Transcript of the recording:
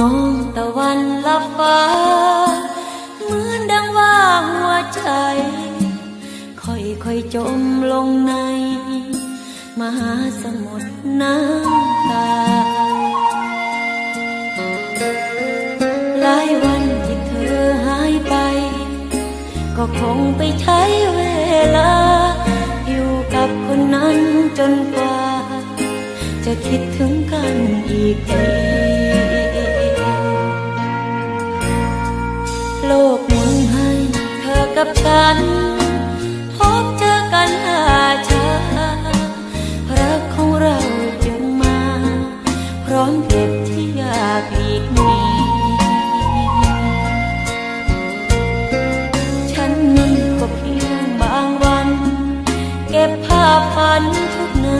มองตะวันลับฟ้า เหมือนดังว่าหัวใจ ค่อยค่อยจมลงใน มหาสมุทรน้ำตา หลายวันที่เธอหายไป ก็คงไปใช้เวลา อยู่กับคนนั้นจนกว่า จะคิดถึงกันอีกทีับกัน พบเจอกันอาชารักของเราจึงมา พร้อมเก็บที่อยากอีกนี้ฉันนั้นก็เพียงบางวัน เก็บภาพฝันทุกนา